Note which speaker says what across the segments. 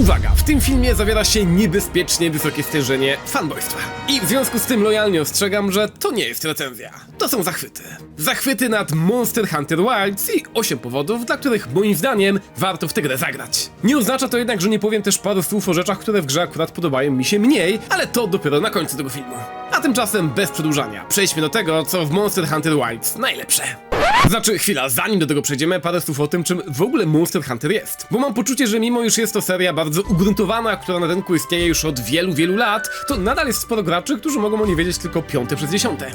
Speaker 1: Uwaga, w tym filmie zawiera się niebezpiecznie wysokie stężenie fanboystwa. I w związku z tym lojalnie ostrzegam, że to nie jest recenzja. To są zachwyty. Zachwyty nad Monster Hunter Wilds i 8 powodów, dla których moim zdaniem warto w tę grę zagrać. Nie oznacza to jednak, że nie powiem też paru słów o rzeczach, które w grze akurat podobają mi się mniej, ale to dopiero na końcu tego filmu. A tymczasem bez przedłużania, przejdźmy do tego, co w Monster Hunter Wilds najlepsze. Znaczy, chwila, zanim do tego przejdziemy, parę słów o tym, czym w ogóle Monster Hunter jest. Bo mam poczucie, że mimo już jest to seria bardzo ugruntowana, która na rynku istnieje już od wielu, wielu lat, to nadal jest sporo graczy, którzy mogą o niej wiedzieć tylko piąte przez dziesiąte.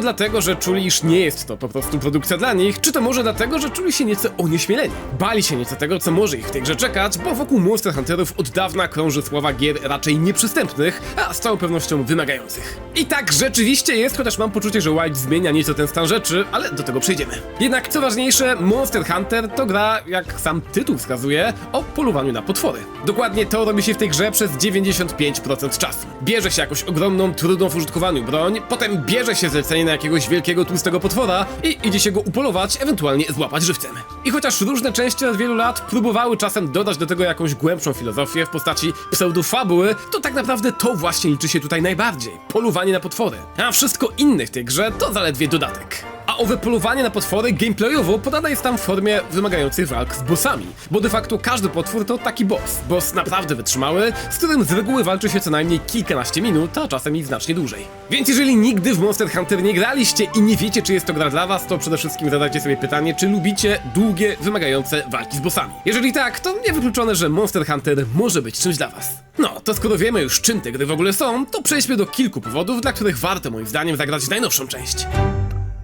Speaker 1: To dlatego, że czuli, iż nie jest to po prostu produkcja dla nich, czy to może dlatego, że czuli się nieco onieśmieleni? Bali się nieco tego, co może ich w tej grze czekać, bo wokół Monster Hunterów od dawna krąży sława gier raczej nieprzystępnych, a z całą pewnością wymagających. I tak rzeczywiście jest, chociaż mam poczucie, że Wild zmienia nieco ten stan rzeczy, ale do tego przejdziemy. Jednak co ważniejsze, Monster Hunter to gra, jak sam tytuł wskazuje, o polowaniu na potwory. Dokładnie to robi się w tej grze przez 95% czasu. Bierze się jakąś ogromną, trudną w użytkowaniu broń, potem bierze się zlecenie na jakiegoś wielkiego, tłustego potwora i idzie się go upolować, ewentualnie złapać żywcem. I chociaż różne części od wielu lat próbowały czasem dodać do tego jakąś głębszą filozofię w postaci pseudofabuły, to tak naprawdę to właśnie liczy się tutaj najbardziej. Polowanie na potwory. A wszystko inne w tej grze to zaledwie dodatek. Owe polowanie na potwory gameplayowo podane jest tam w formie wymagającej walk z bossami, bo de facto każdy potwór to taki boss. Boss naprawdę wytrzymały, z którym z reguły walczy się co najmniej kilkanaście minut, a czasem i znacznie dłużej. Więc jeżeli nigdy w Monster Hunter nie graliście i nie wiecie czy jest to gra dla was, to przede wszystkim zadajcie sobie pytanie, czy lubicie długie, wymagające walki z bossami. Jeżeli tak, to niewykluczone, że Monster Hunter może być czymś dla was. No, to skoro wiemy już czym te gry w ogóle są, to przejdźmy do kilku powodów, dla których warto moim zdaniem zagrać najnowszą część.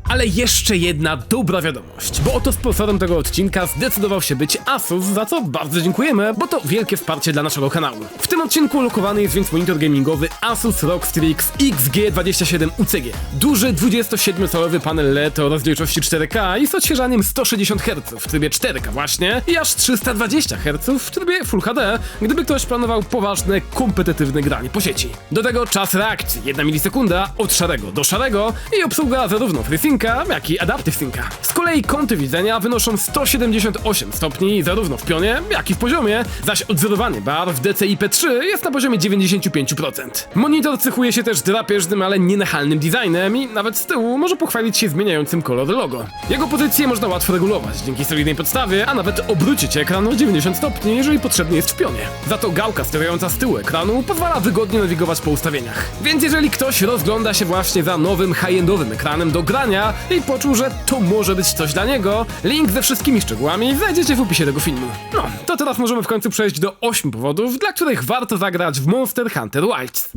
Speaker 1: Ale jeszcze jedna dobra wiadomość, bo oto sponsorem tego odcinka zdecydował się być Asus, za co bardzo dziękujemy, bo to wielkie wsparcie dla naszego kanału. W tym odcinku lokowany jest więc monitor gamingowy Asus ROG Strix XG27 UCG. Duży 27-calowy panel LED o rozdzielczości 4K i z odświeżaniem 160 Hz w trybie 4K właśnie i aż 320 Hz w trybie Full HD, gdyby ktoś planował poważne, kompetytywne granie po sieci. Do tego czas reakcji 1 milisekunda od szarego do szarego i obsługa zarówno FreeSynca, jak i Adaptive Synca. Z kolei kąty widzenia wynoszą 178 stopni zarówno w pionie, jak i w poziomie, zaś odzerowanie barw DCI-P3 jest na poziomie 95%. Monitor cechuje się też drapieżnym, ale nienachalnym designem i nawet z tyłu może pochwalić się zmieniającym kolor logo. Jego pozycję można łatwo regulować dzięki solidnej podstawie, a nawet obrócić ekran o 90 stopni, jeżeli potrzebny jest w pionie. Za to gałka sterująca z tyłu ekranu pozwala wygodnie nawigować po ustawieniach. Więc jeżeli ktoś rozgląda się właśnie za nowym high-endowym ekranem do grania i poczuł, że to może być coś dla niego, link ze wszystkimi szczegółami znajdziecie w opisie tego filmu. No, to teraz możemy w końcu przejść do 8 powodów, dla których warto zagrać w Monster Hunter Wilds.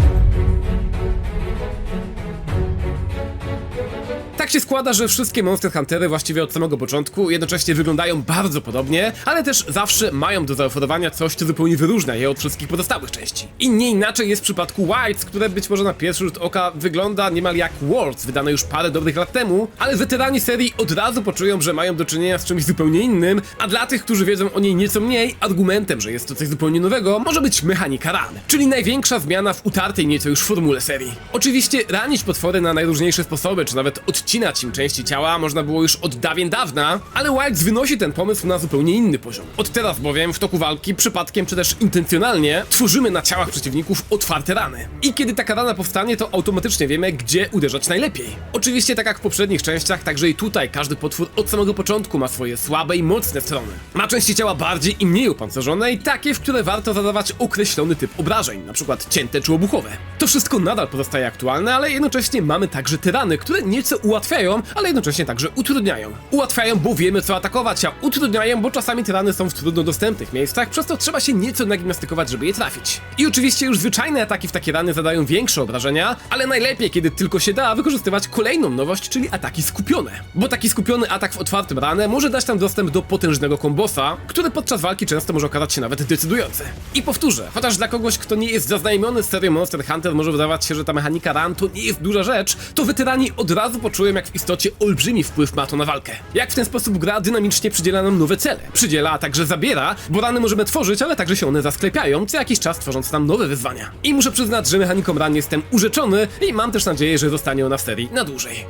Speaker 1: Tak się składa, że wszystkie Monster Huntery właściwie od samego początku jednocześnie wyglądają bardzo podobnie, ale też zawsze mają do zaoferowania coś, co zupełnie wyróżnia je od wszystkich pozostałych części. I nie inaczej jest w przypadku Wilds, które być może na pierwszy rzut oka wygląda niemal jak Worlds, wydane już parę dobrych lat temu, ale weterani serii od razu poczują, że mają do czynienia z czymś zupełnie innym, a dla tych, którzy wiedzą o niej nieco mniej, argumentem, że jest to coś zupełnie nowego, może być mechanika ran, czyli największa zmiana w utartej nieco już formule serii. Oczywiście ranić potwory na najróżniejsze sposoby, czy nawet odcinać im części ciała można było już od dawien dawna, ale Wilds wynosi ten pomysł na zupełnie inny poziom. Od teraz bowiem w toku walki, przypadkiem czy też intencjonalnie, tworzymy na ciałach przeciwników otwarte rany. I kiedy taka rana powstanie, to automatycznie wiemy, gdzie uderzać najlepiej. Oczywiście tak jak w poprzednich częściach, także i tutaj każdy potwór od samego początku ma swoje słabe i mocne strony. Ma części ciała bardziej i mniej opancerzone i takie, w które warto zadawać określony typ obrażeń, przykład cięte czy obuchowe. To wszystko nadal pozostaje aktualne, ale jednocześnie mamy także te rany, które nieco ułatwiają, ale jednocześnie także utrudniają. Ułatwiają, bo wiemy co atakować, a utrudniają, bo czasami te rany są w trudno dostępnych miejscach, przez to trzeba się nieco nagimnastykować, żeby je trafić. I oczywiście już zwyczajne ataki w takie rany zadają większe obrażenia, ale najlepiej, kiedy tylko się da, wykorzystywać kolejną nowość, czyli ataki skupione. Bo taki skupiony atak w otwartym ranę może dać nam dostęp do potężnego kombosa, który podczas walki często może okazać się nawet decydujący. I powtórzę, chociaż dla kogoś, kto nie jest zaznajomiony z serią Monster Hunter może wydawać się, że ta mechanika ran to nie jest duża rzecz, to weterani od razu poczują jak w istocie olbrzymi wpływ ma to na walkę. Jak w ten sposób gra dynamicznie przydziela nam nowe cele. Przydziela, a także zabiera, bo rany możemy tworzyć, ale także się one zasklepiają, co jakiś czas tworząc nam nowe wyzwania. I muszę przyznać, że mechaniką ran jestem urzeczony i mam też nadzieję, że zostanie ona w serii na dłużej.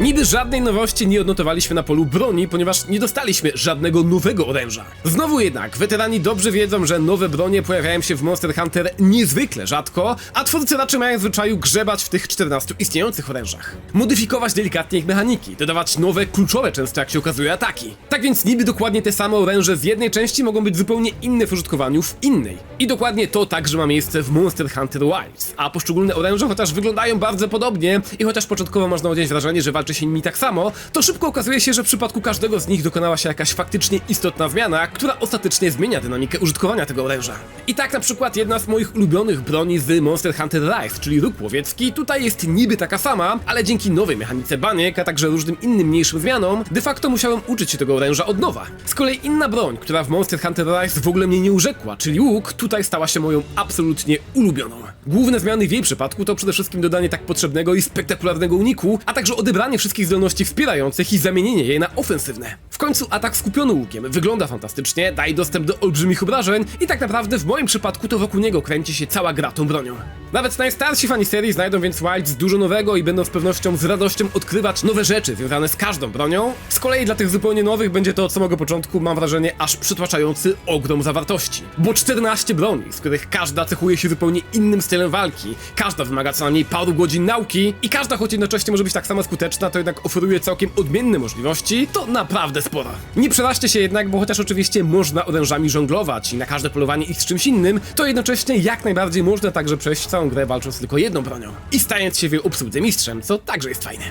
Speaker 1: Niby żadnej nowości nie odnotowaliśmy na polu broni, ponieważ nie dostaliśmy żadnego nowego oręża. Znowu jednak, weterani dobrze wiedzą, że nowe bronie pojawiają się w Monster Hunter niezwykle rzadko, a twórcy raczej mają w zwyczaju grzebać w tych 14 istniejących orężach. Modyfikować delikatnie ich mechaniki, dodawać nowe, kluczowe często jak się okazuje ataki. Tak więc niby dokładnie te same oręże z jednej części mogą być zupełnie inne w użytkowaniu w innej. I dokładnie to także ma miejsce w Monster Hunter Wilds, a poszczególne oręża chociaż wyglądają bardzo podobnie i chociaż początkowo można odnieść wrażenie, że walczy się nimi tak samo, to szybko okazuje się, że w przypadku każdego z nich dokonała się jakaś faktycznie istotna zmiana, która ostatecznie zmienia dynamikę użytkowania tego oręża. I tak na przykład jedna z moich ulubionych broni z Monster Hunter Rise, czyli róg łowiecki, tutaj jest niby taka sama, ale dzięki nowej mechanice baniek, a także różnym innym mniejszym zmianom, de facto musiałem uczyć się tego oręża od nowa. Z kolei inna broń, która w Monster Hunter Rise w ogóle mnie nie urzekła, czyli łuk, tutaj stała się moją absolutnie ulubioną. Główne zmiany w jej przypadku to przede wszystkim dodanie tak potrzebnego i spektakularnego uniku, a także odebranie wszystkich zdolności wspierających i zamienienie je na ofensywne. W końcu atak skupiony łukiem wygląda fantastycznie, daje dostęp do olbrzymich obrażeń i tak naprawdę w moim przypadku to wokół niego kręci się cała gra tą bronią. Nawet najstarsi fani serii znajdą więc Wilds dużo nowego i będą z pewnością z radością odkrywać nowe rzeczy związane z każdą bronią. Z kolei dla tych zupełnie nowych będzie to od samego początku, mam wrażenie, aż przytłaczający ogrom zawartości. Bo 14 broni, z których każda cechuje się zupełnie innym stylem walki, każda wymaga co najmniej paru godzin nauki i każda choć jednocześnie może być tak samo skuteczna, to jednak oferuje całkiem odmienne możliwości, to naprawdę sporo. Nie przeraźcie się jednak, bo chociaż oczywiście można orężami żonglować i na każde polowanie ich z czymś innym, to jednocześnie jak najbardziej można także przejść całą grę walcząc tylko jedną bronią i stając się w obsłudze mistrzem, co także jest fajne.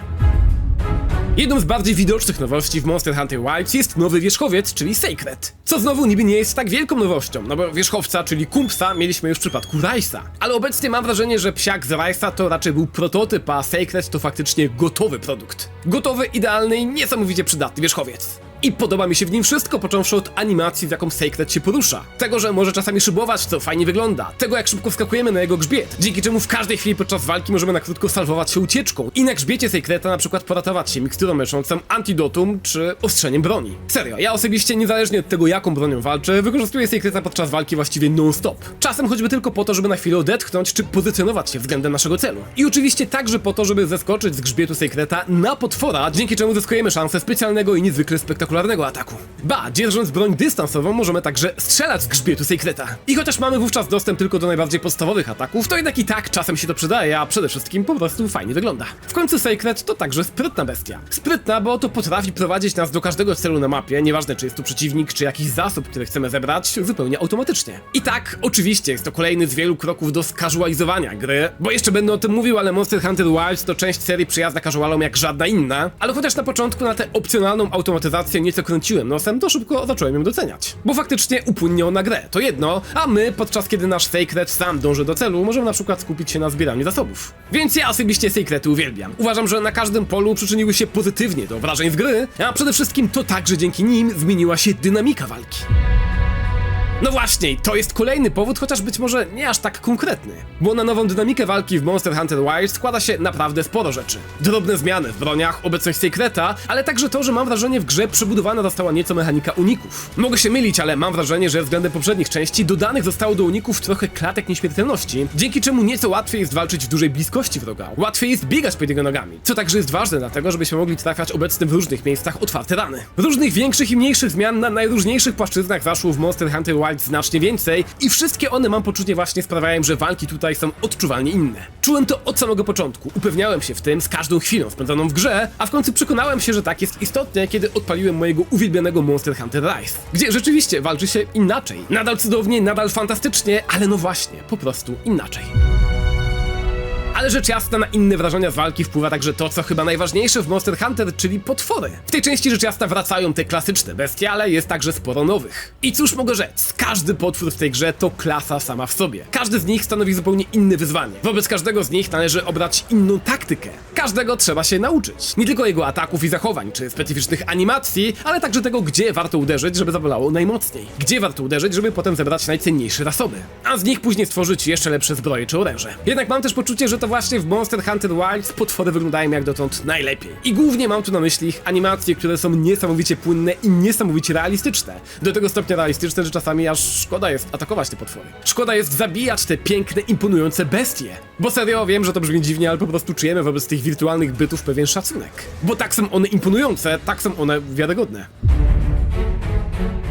Speaker 1: Jedną z bardziej widocznych nowości w Monster Hunter Wilds jest nowy wierzchowiec, czyli Sacred. Co znowu niby nie jest tak wielką nowością, no bo wierzchowca, czyli kumpsa, mieliśmy już w przypadku Rajsa. Ale obecnie mam wrażenie, że psiak z Rajsa to raczej był prototyp, a Sacred to faktycznie gotowy produkt. Gotowy, idealny i niesamowicie przydatny wierzchowiec. I podoba mi się w nim wszystko, począwszy od animacji, w jaką Sacred się porusza. Tego, że może czasami szybować, co fajnie wygląda. Tego, jak szybko wskakujemy na jego grzbiet. Dzięki czemu w każdej chwili podczas walki możemy na krótko salwować się ucieczką. I na grzbiecie Sacreda na przykład poratować się miksturą leczącą antidotum czy ostrzeniem broni. Serio, ja osobiście niezależnie od tego, jaką bronią walczę, wykorzystuję Sacreda podczas walki właściwie non-stop. Czasem choćby tylko po to, żeby na chwilę odetchnąć czy pozycjonować się względem naszego celu. I oczywiście także po to, żeby zeskoczyć z grzbietu Sacreda na potwora, dzięki czemu zyskujemy szansę specjalnego i niezwykle spektakularnego ataku. Ba, dzierżąc broń dystansową, możemy także strzelać z grzbietu Sacreda. I chociaż mamy wówczas dostęp tylko do najbardziej podstawowych ataków, to jednak i tak czasem się to przydaje, a przede wszystkim po prostu fajnie wygląda. W końcu Sacred to także sprytna bestia. Sprytna, bo to potrafi prowadzić nas do każdego celu na mapie, nieważne czy jest tu przeciwnik, czy jakiś zasób, który chcemy zebrać, zupełnie automatycznie. I tak, oczywiście jest to kolejny z wielu kroków do skazualizowania gry, bo jeszcze będę o tym mówił, ale Monster Hunter Wilds to część serii przyjazna casualom jak żadna inna, ale chociaż na początku na tę opcjonalną automatyzację nieco kręciłem nosem, to szybko zacząłem ją doceniać. Bo faktycznie upłynniał na grę, to jedno, a my, podczas kiedy nasz Sacred sam dąży do celu, możemy na przykład skupić się na zbieraniu zasobów. Więc ja osobiście Sacredy uwielbiam. Uważam, że na każdym polu przyczyniły się pozytywnie do wrażeń z gry, a przede wszystkim to także dzięki nim zmieniła się dynamika walki. No właśnie, to jest kolejny powód, chociaż być może nie aż tak konkretny. Bo na nową dynamikę walki w Monster Hunter Wilds składa się naprawdę sporo rzeczy. Drobne zmiany w broniach, obecność Secreta, ale także to, że mam wrażenie w grze przebudowana została nieco mechanika uników. Mogę się mylić, ale mam wrażenie, że względem poprzednich części dodanych zostało do uników trochę klatek nieśmiertelności, dzięki czemu nieco łatwiej jest walczyć w dużej bliskości wroga. Łatwiej jest biegać pod jego nogami, co także jest ważne dlatego, żebyśmy mogli trafiać obecnym w różnych miejscach otwarte rany. Różnych większych i mniejszych zmian na najróżniejszych płaszczyznach zaszło w Monster Hunter Znacznie więcej i wszystkie one mam poczucie właśnie sprawiają, że walki tutaj są odczuwalnie inne. Czułem to od samego początku, upewniałem się w tym z każdą chwilą spędzoną w grze, a w końcu przekonałem się, że tak jest istotne, kiedy odpaliłem mojego uwielbianego Monster Hunter Rise, gdzie rzeczywiście walczy się inaczej. Nadal cudownie, nadal fantastycznie, ale no właśnie, po prostu inaczej. Ale rzecz jasna na inne wrażenia z walki wpływa także to, co chyba najważniejsze w Monster Hunter, czyli potwory. W tej części rzecz jasna wracają te klasyczne bestie, ale jest także sporo nowych. I cóż mogę rzec, każdy potwór w tej grze to klasa sama w sobie. Każdy z nich stanowi zupełnie inne wyzwanie. Wobec każdego z nich należy obrać inną taktykę. Każdego trzeba się nauczyć. Nie tylko jego ataków i zachowań, czy specyficznych animacji, ale także tego, gdzie warto uderzyć, żeby zabolało najmocniej. Gdzie warto uderzyć, żeby potem zebrać najcenniejsze zasoby. A z nich później stworzyć jeszcze lepsze zbroje czy oręże. Jednak mam też poczucie, że to właśnie w Monster Hunter Wilds potwory wyglądają jak dotąd najlepiej. I głównie mam tu na myśli ich animacje, które są niesamowicie płynne i niesamowicie realistyczne. Do tego stopnia realistyczne, że czasami aż szkoda jest atakować te potwory. Szkoda jest zabijać te piękne, imponujące bestie. Bo serio, wiem, że to brzmi dziwnie, ale po prostu czujemy wobec tych wirtualnych bytów pewien szacunek. Bo tak są one imponujące, tak są one wiarygodne.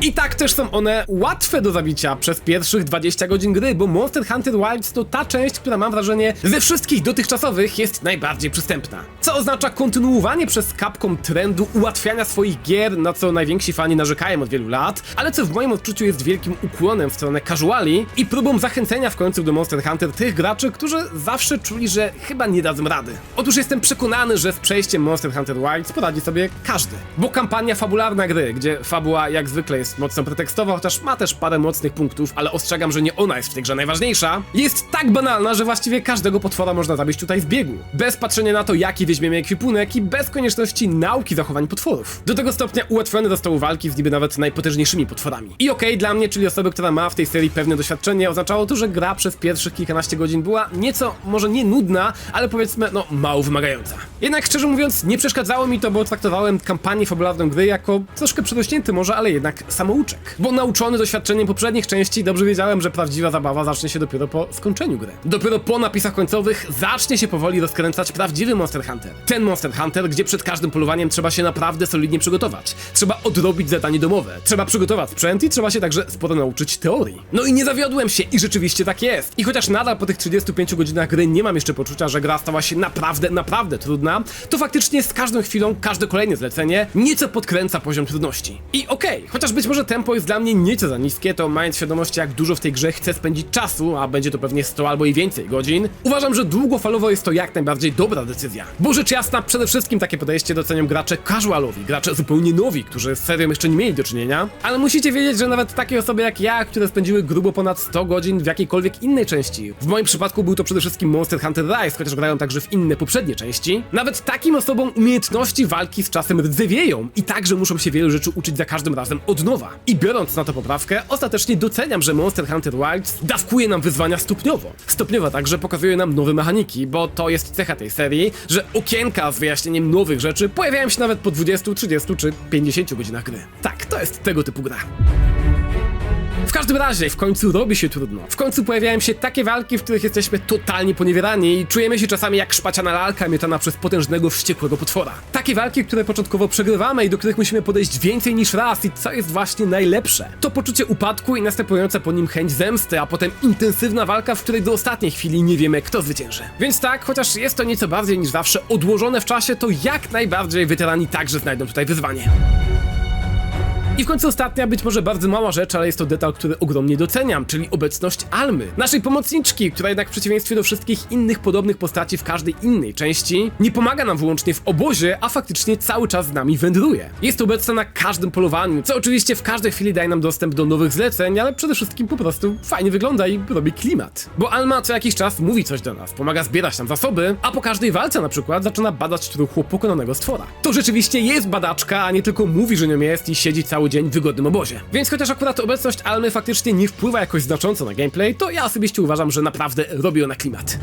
Speaker 1: I tak też są one łatwe do zabicia przez pierwszych 20 godzin gry, bo Monster Hunter Wilds to ta część, która mam wrażenie ze wszystkich dotychczasowych jest najbardziej przystępna. Co oznacza kontynuowanie przez Capcom trendu ułatwiania swoich gier, na co najwięksi fani narzekają od wielu lat, ale co w moim odczuciu jest wielkim ukłonem w stronę casuali i próbą zachęcenia w końcu do Monster Hunter tych graczy, którzy zawsze czuli, że chyba nie dadzą rady. Otóż jestem przekonany, że z przejściem Monster Hunter Wilds poradzi sobie każdy, bo kampania fabularna gry, gdzie fabuła jak zwykle jest mocno pretekstowa, chociaż ma też parę mocnych punktów, ale ostrzegam, że nie ona jest w tej grze najważniejsza, jest tak banalna, że właściwie każdego potwora można zabić tutaj z biegu. Bez patrzenia na to, jaki weźmiemy ekwipunek i bez konieczności nauki zachowań potworów. Do tego stopnia ułatwione zostały walki z niby nawet najpotężniejszymi potworami. I okej, dla mnie, czyli osoby, która ma w tej serii pewne doświadczenie, oznaczało to, że gra przez pierwszych kilkanaście godzin była nieco, może nie nudna, ale powiedzmy, no, mało wymagająca. Jednak szczerze mówiąc, nie przeszkadzało mi to, bo traktowałem kampanię fabularną gry jako troszkę przerośnięty może, ale jednak samouczek. Bo nauczony doświadczeniem poprzednich części, dobrze wiedziałem, że prawdziwa zabawa zacznie się dopiero po skończeniu gry. Dopiero po napisach końcowych zacznie się powoli rozkręcać prawdziwy Monster Hunter. Ten Monster Hunter, gdzie przed każdym polowaniem trzeba się naprawdę solidnie przygotować. Trzeba odrobić zadanie domowe, trzeba przygotować sprzęt i trzeba się także sporo nauczyć teorii. No i nie zawiodłem się i rzeczywiście tak jest. I chociaż nadal po tych 35 godzinach gry nie mam jeszcze poczucia, że gra stała się naprawdę, naprawdę trudna, to faktycznie z każdą chwilą, każde kolejne zlecenie nieco podkręca poziom trudności. I okej, chociaż być może tempo jest dla mnie nieco za niskie, to mając świadomość jak dużo w tej grze chcę spędzić czasu, a będzie to pewnie 100 albo i więcej godzin, uważam, że długofalowo jest to jak najbardziej dobra decyzja. Bo rzecz jasna, przede wszystkim takie podejście docenią gracze casualowi, gracze zupełnie nowi, którzy z serią jeszcze nie mieli do czynienia, ale musicie wiedzieć, że nawet takie osoby jak ja, które spędziły grubo ponad 100 godzin w jakiejkolwiek innej części, w moim przypadku był to przede wszystkim Monster Hunter Rise, chociaż grają także w inne poprzednie części, nawet takim osobom umiejętności walki z czasem rdzewieją i także muszą się wielu rzeczy uczyć za każdym razem od nowa. I biorąc na to poprawkę, ostatecznie doceniam, że Monster Hunter Wilds dawkuje nam wyzwania stopniowo. Stopniowo także pokazuje nam nowe mechaniki, bo to jest cecha tej serii, że okienka z wyjaśnieniem nowych rzeczy pojawiają się nawet po 20, 30 czy 50 godzinach gry. Tak, to jest tego typu gra. W każdym razie, w końcu robi się trudno. W końcu pojawiają się takie walki, w których jesteśmy totalnie poniewierani i czujemy się czasami jak szpaciana lalka miotana przez potężnego, wściekłego potwora. Takie walki, które początkowo przegrywamy i do których musimy podejść więcej niż raz i co jest właśnie najlepsze. To poczucie upadku i następująca po nim chęć zemsty, a potem intensywna walka, w której do ostatniej chwili nie wiemy, kto zwycięży. Więc tak, chociaż jest to nieco bardziej niż zawsze odłożone w czasie, to jak najbardziej weterani także znajdą tutaj wyzwanie. I w końcu ostatnia, być może bardzo mała rzecz, ale jest to detal, który ogromnie doceniam, czyli obecność Almy, naszej pomocniczki, która jednak w przeciwieństwie do wszystkich innych podobnych postaci w każdej innej części, nie pomaga nam wyłącznie w obozie, a faktycznie cały czas z nami wędruje. Jest obecna na każdym polowaniu, co oczywiście w każdej chwili daje nam dostęp do nowych zleceń, ale przede wszystkim po prostu fajnie wygląda i robi klimat. Bo Alma co jakiś czas mówi coś do nas, pomaga zbierać nam zasoby, a po każdej walce na przykład zaczyna badać truchło pokonanego stwora. To rzeczywiście jest badaczka, a nie tylko mówi, że nią jest i siedzi cały dzień w wygodnym obozie. Więc chociaż akurat obecność Almy faktycznie nie wpływa jakoś znacząco na gameplay, to ja osobiście uważam, że naprawdę robi ona klimat.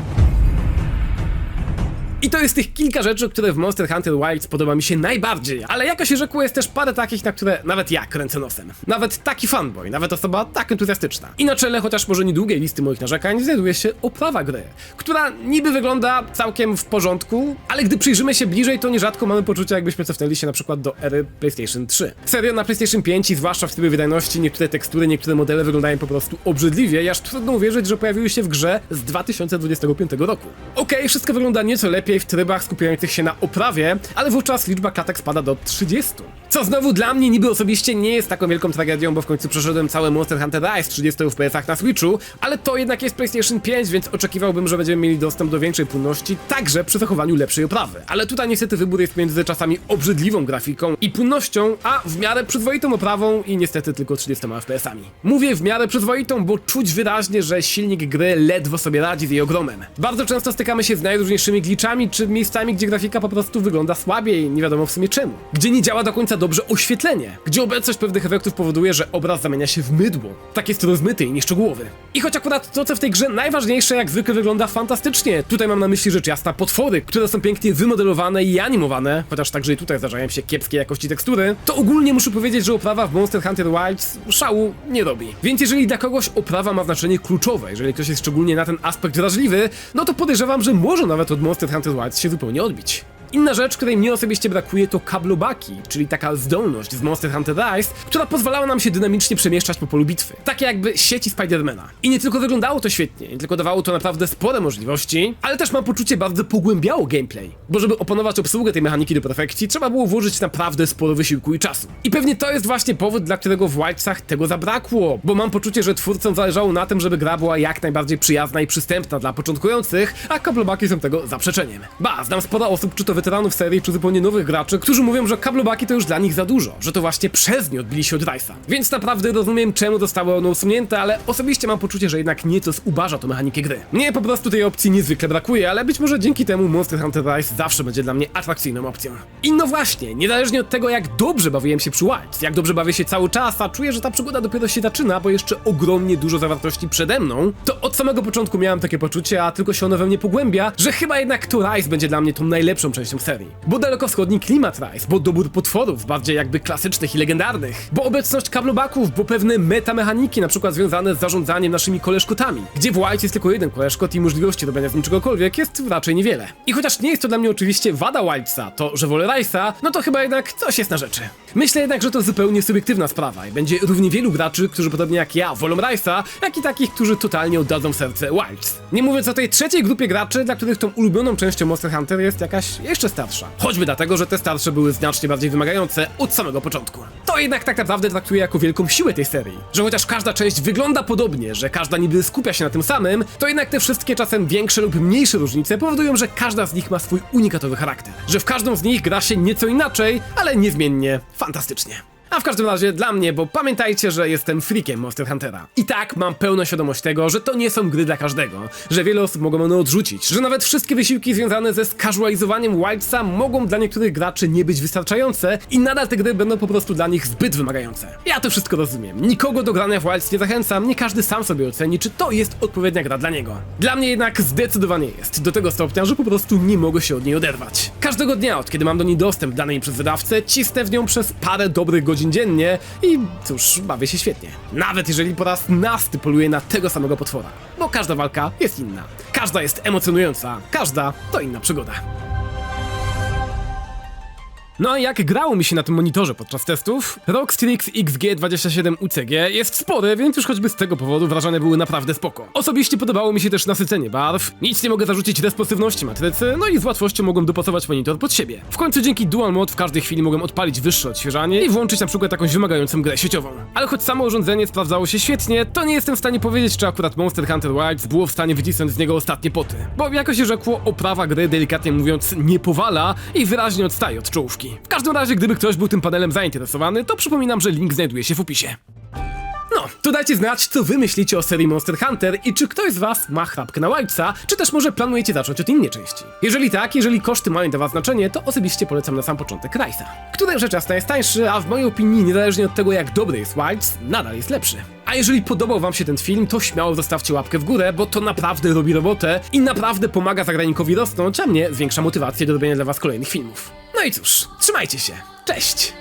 Speaker 1: I to jest tych kilka rzeczy, które w Monster Hunter Wilds podoba mi się najbardziej, ale jako się rzekło jest też parę takich, na które nawet ja kręcę nosem. Nawet taki fanboy, nawet osoba tak entuzjastyczna. I na czele chociaż może niedługiej listy moich narzekań znajduje się oprawa gry, która niby wygląda całkiem w porządku, ale gdy przyjrzymy się bliżej, to nierzadko mamy poczucie jakbyśmy cofnęli się na przykład do ery PlayStation 3. Serio na PlayStation 5 i zwłaszcza w trybie wydajności niektóre tekstury, niektóre modele wyglądają po prostu obrzydliwie, aż trudno uwierzyć, że pojawiły się w grze z 2025 roku. Okej, wszystko wygląda nieco lepiej w trybach skupiających się na oprawie, ale wówczas liczba klatek spada do 30. Co znowu dla mnie niby osobiście nie jest taką wielką tragedią, bo w końcu przeszedłem całe Monster Hunter Rise 30 FPS na Switchu, ale to jednak jest PlayStation 5, więc oczekiwałbym, że będziemy mieli dostęp do większej płynności, także przy zachowaniu lepszej oprawy. Ale tutaj niestety wybór jest między czasami obrzydliwą grafiką i płynnością, a w miarę przyzwoitą oprawą i niestety tylko 30 FPS-ami. Mówię w miarę przyzwoitą, bo czuć wyraźnie, że silnik gry ledwo sobie radzi z jej ogromem. Bardzo często stykamy się z najróżniejszymi glitchami, czy miejscami, gdzie grafika po prostu wygląda słabiej, nie wiadomo w sumie czemu. Gdzie nie działa do końca dobrze oświetlenie, gdzie obecność pewnych efektów powoduje, że obraz zamienia się w mydło. Tak jest rozmyty i nieszczegółowy. I choć akurat to, co w tej grze najważniejsze, jak zwykle wygląda fantastycznie. Tutaj mam na myśli rzecz jasna potwory, które są pięknie wymodelowane i animowane, chociaż także i tutaj zdarzają się kiepskie jakości tekstury, to ogólnie muszę powiedzieć, że oprawa w Monster Hunter Wilds szału nie robi. Więc jeżeli dla kogoś oprawa ma znaczenie kluczowe, jeżeli ktoś jest szczególnie na ten aspekt wrażliwy, no to podejrzewam, że może nawet od Monster Hunter Wilds się zupełnie odbić. Inna rzecz, której mnie osobiście brakuje, to kablobaki, czyli taka zdolność z Monster Hunter Rise, która pozwalała nam się dynamicznie przemieszczać po polu bitwy. Takie jakby sieci Spidermana. I nie tylko wyglądało to świetnie, nie tylko dawało to naprawdę spore możliwości, ale też mam poczucie bardzo pogłębiało gameplay. Bo żeby opanować obsługę tej mechaniki do perfekcji, trzeba było włożyć naprawdę sporo wysiłku i czasu. I pewnie to jest właśnie powód, dla którego w Wildsach tego zabrakło, bo mam poczucie, że twórcom zależało na tym, żeby gra była jak najbardziej przyjazna i przystępna dla początkujących, a kablobaki są tego zaprzeczeniem. Ba, znam sporo osób, czy to weteranów serii, czy zupełnie nowych graczy, którzy mówią, że kablobaki to już dla nich za dużo, że to właśnie przez nie odbili się od Rice'a. Więc naprawdę rozumiem, czemu zostało ono usunięte, ale osobiście mam poczucie, że jednak nieco zubaża to mechanikę gry. Mnie po prostu tej opcji niezwykle brakuje, ale być może dzięki temu Monster Hunter Rise zawsze będzie dla mnie atrakcyjną opcją. I no właśnie, niezależnie od tego, jak dobrze bawiłem się przy Wilds, jak dobrze bawię się cały czas, a czuję, że ta przygoda dopiero się zaczyna, bo jeszcze ogromnie dużo zawartości przede mną, to od samego początku miałem takie poczucie, a tylko się ono we mnie pogłębia, że chyba jednak to Rise będzie dla mnie tą najlepszą częścią serii. Bo dalekowschodni klimat Rise, bo dobór potworów, bardziej jakby klasycznych i legendarnych, bo obecność kablobaków, bo pewne metamechaniki, na przykład związane z zarządzaniem naszymi koleżkotami, gdzie w Wilds jest tylko jeden koleżkot i możliwości robienia z nim czegokolwiek jest raczej niewiele. I chociaż nie jest to dla mnie oczywiście wada Wildsa, to że wolę Rice'a, no to chyba jednak coś jest na rzeczy. Myślę jednak, że to zupełnie subiektywna sprawa i będzie równie wielu graczy, którzy podobnie jak ja wolą Rice'a, jak i takich, którzy totalnie oddadzą serce Wilds. Nie mówiąc o tej trzeciej grupie graczy, dla których tą ulubioną częścią Monster Hunter jest jakaś jeszcze starsza. Choćby dlatego, że te starsze były znacznie bardziej wymagające od samego początku. To jednak tak naprawdę traktuję jako wielką siłę tej serii, że chociaż każda część wygląda podobnie, że każda niby skupia się na tym samym, to jednak te wszystkie czasem większe lub mniejsze różnice powodują, że każda z nich ma swój unikatowy charakter. Że w każdą z nich gra się nieco inaczej, ale niezmiennie fantastycznie. A w każdym razie dla mnie, bo pamiętajcie, że jestem freakiem Monster Huntera. I tak mam pełną świadomość tego, że to nie są gry dla każdego, że wiele osób mogą one odrzucić, że nawet wszystkie wysiłki związane ze skazualizowaniem Wildsa mogą dla niektórych graczy nie być wystarczające i nadal te gry będą po prostu dla nich zbyt wymagające. Ja to wszystko rozumiem. Nikogo do grania w Wilds nie zachęcam, nie każdy sam sobie oceni, czy to jest odpowiednia gra dla niego. Dla mnie jednak zdecydowanie jest, do tego stopnia, że po prostu nie mogę się od niej oderwać. Każdego dnia, od kiedy mam do niej dostęp dany mi przez wydawcę, cisnę w nią przez parę dobrych godzin dziennie i cóż, bawię się świetnie. Nawet jeżeli po raz nasty poluję na tego samego potwora. Bo każda walka jest inna. Każda jest emocjonująca, każda to inna przygoda. No a jak grało mi się na tym monitorze podczas testów? ROG Strix XG27 UCG jest spory, więc już choćby z tego powodu wrażenia były naprawdę spoko. Osobiście podobało mi się też nasycenie barw, nic nie mogę zarzucić responsywności matrycy, no i z łatwością mogłem dopasować monitor pod siebie. W końcu dzięki Dual Mode w każdej chwili mogłem odpalić wyższe odświeżanie i włączyć na przykład jakąś wymagającą grę sieciową. Ale choć samo urządzenie sprawdzało się świetnie, to nie jestem w stanie powiedzieć, czy akurat Monster Hunter Wilds było w stanie wycisnąć z niego ostatnie poty. Bo jako się rzekło, oprawa gry delikatnie mówiąc nie powala i wyraźnie odstaje od czołówki. W każdym razie, gdyby ktoś był tym panelem zainteresowany, to przypominam, że link znajduje się w opisie. No, to dajcie znać, co wy myślicie o serii Monster Hunter i czy ktoś z was ma chrapkę na Wildsa, czy też może planujecie zacząć od innej części. Jeżeli tak, jeżeli koszty mają dla was znaczenie, to osobiście polecam na sam początek Rice'a, który rzecz jasna jest tańszy, a w mojej opinii, niezależnie od tego jak dobry jest Wilds, nadal jest lepszy. A jeżeli podobał wam się ten film, to śmiało zostawcie łapkę w górę, bo to naprawdę robi robotę i naprawdę pomaga zagranikowi rosnąć, a mnie zwiększa motywację do robienia dla was kolejnych filmów. No i cóż, trzymajcie się, cześć!